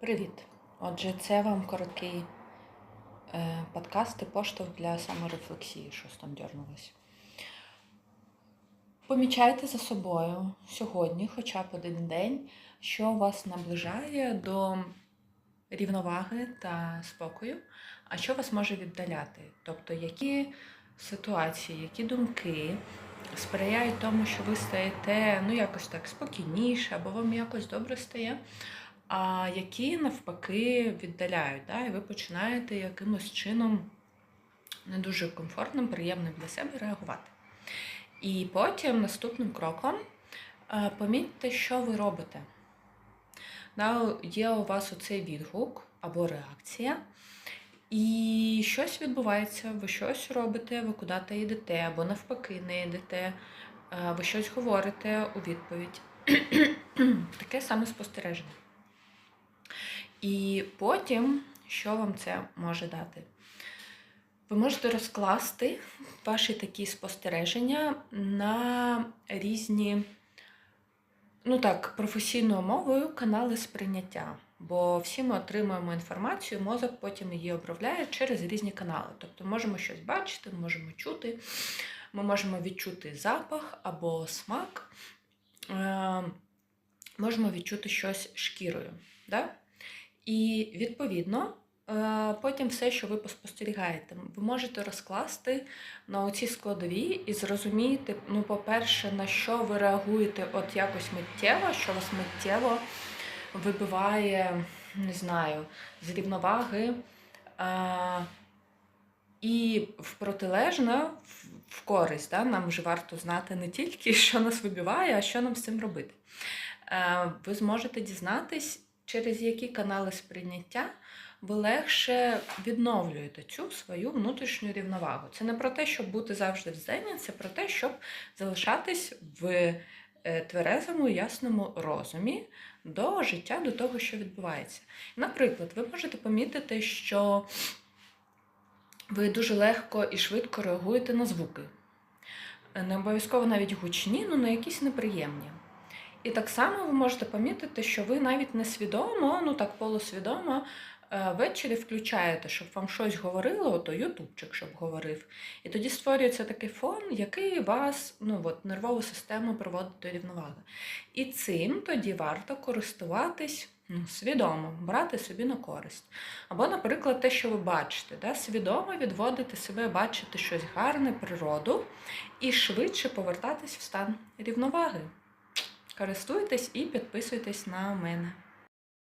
Привіт! Отже, це вам короткий е, подкаст і поштовх для саморефлексії, щось там дернулось. Помічайте за собою сьогодні, хоча б один день, що вас наближає до рівноваги та спокою, а що вас може віддаляти. Тобто, які ситуації, які думки сприяють тому, що ви стаєте ну, якось так спокійніше, або вам якось добре стає а які навпаки віддаляють, да, і ви починаєте якимось чином не дуже комфортним, приємним для себе реагувати. І потім наступним кроком е, помітьте, що ви робите. Да, Є у вас оцей відгук або реакція, і щось відбувається, ви щось робите, ви куди-то йдете, або навпаки, не йдете, е, ви щось говорите у відповідь. Таке саме спостереження. І потім, що вам це може дати? Ви можете розкласти ваші такі спостереження на різні, ну так, професійною мовою канали сприйняття. Бо всі ми отримуємо інформацію, мозок потім її обробляє через різні канали. Тобто можемо щось бачити, можемо чути, ми можемо відчути запах або смак, е, можемо відчути щось шкірою. Да? І відповідно, е, потім все, що ви спостерігаєте, ви можете розкласти на оці складові і зрозуміти, ну, по-перше, на що ви реагуєте от якось миттєво, що вас миттєво вибиває, не знаю, з рівноваги. Е, і в протилежно, в користь, да, нам вже варто знати не тільки, що нас вибиває, а що нам з цим робити. Е, ви зможете дізнатись через які канали сприйняття ви легше відновлюєте цю свою внутрішню рівновагу. Це не про те, щоб бути завжди в зені, це про те, щоб залишатись в е, тверезому, ясному розумі до життя, до того, що відбувається. Наприклад, ви можете помітити, що ви дуже легко і швидко реагуєте на звуки. Не обов'язково навіть гучні, але на якісь неприємні. І так само ви можете помітити, що ви навіть несвідомо, ну так полусвідомо, е, ввечері включаєте, щоб вам щось говорило, то ютубчик, щоб говорив. І тоді створюється такий фон, який вас, ну от, нервову систему приводить до рівноваги. І цим тоді варто користуватись ну, свідомо, брати собі на користь. Або, наприклад, те, що ви бачите, да? свідомо відводити себе, бачити щось гарне, природу, і швидше повертатись в стан рівноваги. Користуйтесь і підписуйтесь на мене.